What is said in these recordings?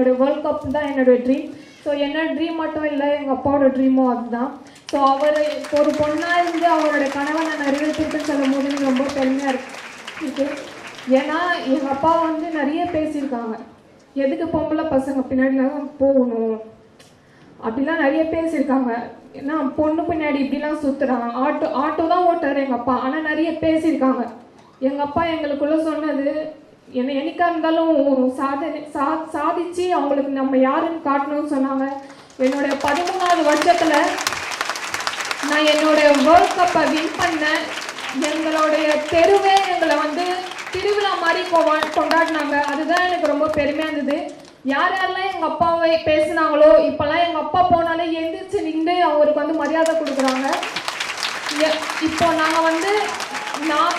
என்னோட world cup தான் என்னோட ட்ரீம் ஸோ என்னோட ட்ரீம் மட்டும் இல்லை எங்கள் அப்பாவோட ட்ரீமும் அதுதான். ஸோ அவர் ஒரு பொண்ணாக இருந்து அவரோட கனவை நான் நிறைவேற்றிருக்கேன்னு சொல்லும் போது எனக்கு ரொம்ப பெருமையாக இருக்கு. ஏன்னா எங்கள் அப்பா வந்து நிறைய பேசியிருக்காங்க. எதுக்கு பொம்பளை பசங்க பின்னாடி போகணும்? அப்படிலாம் நிறைய பேசியிருக்காங்க. ஏன்னா பொண்ணு பின்னாடி இப்படிலாம் சுற்றுறாங்க ஆட்டோ ஆட்டோ தான் ஓட்டுறாரு எங்கள் அப்பா. ஆனால் நிறைய பேசியிருக்காங்க. எங்கள் அப்பா எங்களுக்குள்ளே சொன்னது என்ன என்னைக்கா இருந்தாலும் சாதனை சா சாதிச்சு அவங்களுக்கு நம்ம யாருன்னு காட்டணும்னு சொன்னாங்க. என்னுடைய பதிமூணாவது வருஷத்தில் நான் என்னுடைய வேர்ல்ட் கப்பை வின் பண்ணேன். எங்களுடைய தெருவே எங்களை வந்து திருவிழா மாதிரி கொண்டாடினாங்க. அதுதான் எனக்கு ரொம்ப பெருமையாக இருந்தது. யார் யாரெல்லாம் எங்கள் அப்பாவை பேசுனாங்களோ இப்போல்லாம் எங்கள் அப்பா போனாலே எந்திரிச்சு நின்று அவருக்கு வந்து மரியாதை கொடுக்குறாங்க. எ- இப்போ நாங்கள் வந்து நான்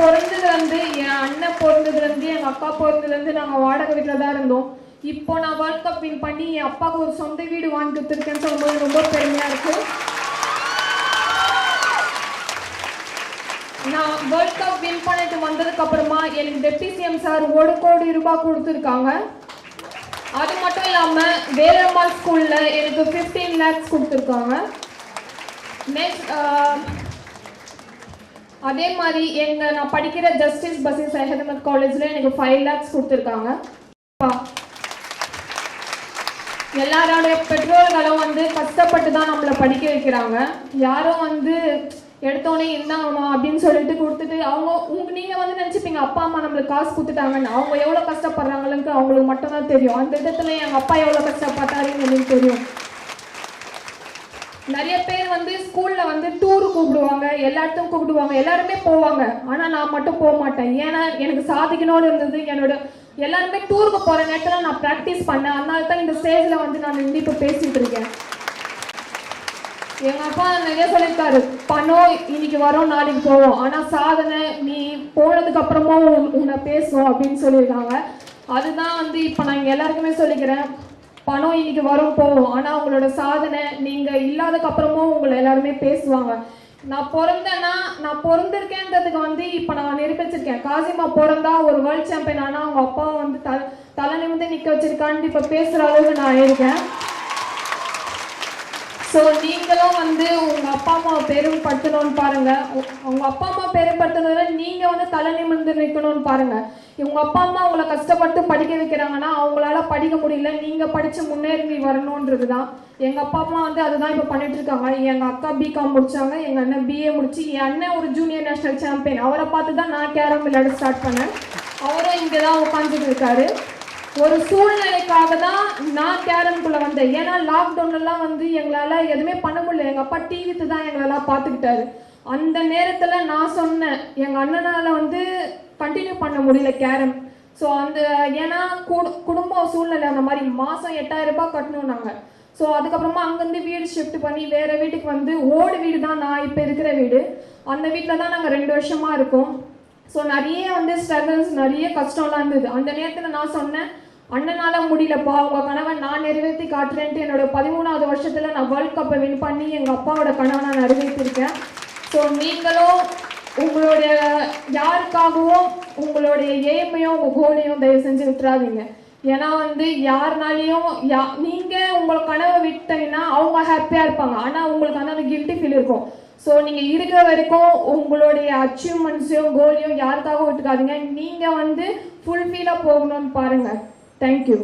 பிறந்ததுலேருந்து என் அண்ணன் பிறந்ததுலேருந்து எங்கள் அப்பா அக்கா நாங்கள் வாடகை வீட்டில் தான் இருந்தோம். இப்போ நான் வேர்ல்ட் கப் வின் பண்ணி என் அப்பாவுக்கு ஒரு சொந்த வீடு வாங்கி கொடுத்துருக்கேன்னு சொல்லும்போது ரொம்ப பெருமையாக இருக்கு. நான் வேர்ல்ட் கப் வின் பண்ணிட்டு வந்ததுக்கு அப்புறமா எனக்கு டெப்டி சிஎம் சார் ஒரு கோடி ரூபாய் கொடுத்துருக்காங்க. அது மட்டும் இல்லாம வேலம்மாள் ஸ்கூல்ல எனக்கு 15 லேக்ஸ் கொடுத்துருக்காங்க. நெக்ஸ்ட் அதே மாதிரி எங்க நான் படிக்கிற ஜஸ்டிஸ் பசிஸ் அஹமத் காலேஜ்ல எனக்கு ஃபைவ் லேக்ஸ் கொடுத்துருக்காங்க. அப்பா, பெற்றோர்களும் வந்து கஷ்டப்பட்டு தான் நம்மளை படிக்க வைக்கிறாங்க. யாரும் வந்து எடுத்தோடனே இருந்தாங்கம்மா அப்படின்னு சொல்லிட்டு கொடுத்துட்டு அவங்க உங்க நீங்க வந்து நினைச்சுப்பீங்க அப்பா அம்மா நம்மளுக்கு காசு கொடுத்துட்டாங்கன்னு. அவங்க எவ்வளவு கஷ்டப்படுறாங்களுக்கு அவங்களுக்கு மட்டும்தான் தெரியும். அந்த விதத்துல எங்க அப்பா எவ்வளவு கஷ்டப்பட்டாருன்னு எனக்கு தெரியும். நிறைய பேர் வந்து ஸ்கூல்ல வந்து டூர் கூப்பிடுவாங்க எல்லா கூப்பிடுவாங்க எல்லாருமே போவாங்க. ஆனா நான் மட்டும் போக மாட்டேன். ஏன்னா எனக்கு சாதிக்கணும்னு இருந்தது. என்னோட எல்லாருமே டூருக்கு போற நேரத்துல நான் ப்ராக்டிஸ் பண்ணேன். அதனால தான் இந்த ஸ்டேஜ்ல வந்து நான் நின்று இப்ப பேசிட்டு இருக்கேன். எங்க அப்பா நிறைய சொல்லியிருக்காரு. பணம் இன்னைக்கு வரும் நாளைக்கு போவோம். ஆனா சாதனை நீ போனதுக்கு அப்புறமும் உன்னை பேசும் அப்படின்னு சொல்லியிருக்காங்க. அதுதான் வந்து இப்ப நான் இங்க எல்லாருக்குமே சொல்லிக்கிறேன். பணம் இன்னைக்கு வரும் போகும். ஆனா உங்களோட சாதனை நீங்க இல்லாதக்கு அப்புறமும் உங்களை எல்லாருமே பேசுவாங்க. நான் பிறந்தேன்னா நான் பிறந்திருக்கேன்றதுக்கு வந்து இப்ப நான் நிரூபிச்சிருக்கேன். காசிமா பிறந்தா ஒரு வேர்ல்ட் சாம்பியன் ஆனா அவங்க அப்பா வந்து தலை தலை நிமிந்து நிக்க வச்சிருக்கான்னு இப்ப பேசுற அளவுக்கு நான் இருக்கேன். ஸோ நீங்களும் வந்து உங்கள் அப்பா அம்மாவை பெருமைப்படுத்தணும்னு பாருங்க. பாருங்கள் உங்கள் அப்பா அம்மா பெருமைப்படுத்துனதுல நீங்கள் வந்து தலை நிமிர்ந்து நிற்கணும்னு பாருங்கள் உங்கள் அப்பா அம்மா உங்களை கஷ்டப்பட்டு படிக்க வைக்கிறாங்கன்னா அவங்களால படிக்க முடியல. நீங்கள் படித்து முன்னேறி வரணுன்றது தான் எங்கள் அப்பா அம்மா வந்து அதுதான் இப்போ பண்ணிட்டு இருக்காங்க. அக்கா பிகாம் முடிச்சாங்க எங்கள் அண்ணன் பிஏ முடிச்சு என் அண்ணன் ஒரு ஜூனியர் நேஷனல் சாம்பியன் அவரை பார்த்து தான் நான் கேரம் விளையாட ஸ்டார்ட் பண்ணேன். அவரும் இங்கே தான் உட்காந்துட்டு இருக்காரு. ஒரு சூழ்நிலைக்காக தான் நான் கேரம்குள்ள வந்தேன். ஏன்னா லாக்டவுன்லாம் வந்து எங்களால எதுவுமே பண்ண முடியல. எங்க அப்பா டிவித்து தான் எங்களெல்லாம் பார்த்துக்கிட்டாரு அந்த நேரத்துல நான் சொன்னேன் எங்க அண்ணனால வந்து கண்டினியூ பண்ண முடியல கேரம் ஸோ அந்த ஏன்னா குடும்ப சூழ்நிலை அந்த மாதிரி மாசம் எட்டாயிரம் ரூபாய் கட்டணும் நாங்க. ஸோ அதுக்கப்புறமா அங்கேருந்து வீடு ஷிஃப்ட் பண்ணி வேற வீட்டுக்கு வந்து ஓடு வீடு தான் நான் இப்போ இருக்கிற வீடு. அந்த வீட்டில் தான் நாங்கள் ரெண்டு வருஷமா இருக்கோம். ஸோ நிறைய வந்து ஸ்ட்ரகிள்ஸ் நிறைய கஷ்டம்லாம் இருந்தது. அந்த நேரத்தில் நான் சொன்னேன் அண்ணனால முடியலப்பா உங்கள் கணவன் நான் நிறைவேற்றி காட்டுறேன்ட்டு என்னோட பதிமூணாவது வருஷத்தில் நான் வேர்ல்ட் கப்பை வின் பண்ணி எங்கள் அப்பாவோட கனவை நான் நிறைவேற்றிருக்கேன். ஸோ நீங்களும் உங்களுடைய யாருக்காகவும் உங்களுடைய எய்மையும் உங்க கோலையும் தயவு செஞ்சு விட்டுறாதீங்க. ஏன்னா வந்து யாருனாலையும் யா நீங்க உங்களை கனவை விட்டீங்கன்னா அவங்க ஹாப்பியா இருப்பாங்க. ஆனா உங்களுக்கு ஆனால் அந்த கில்ட்டி ஃபீல் இருக்கும். ஸோ நீங்க இருக்கிற வரைக்கும் உங்களுடைய அச்சீவ்மெண்ட்ஸையும் கோலையும் யாருக்காக விட்டுக்காதீங்க. நீங்க வந்து ஃபுல்ஃபீலா போகணும்னு பாருங்க. தேங்க்யூ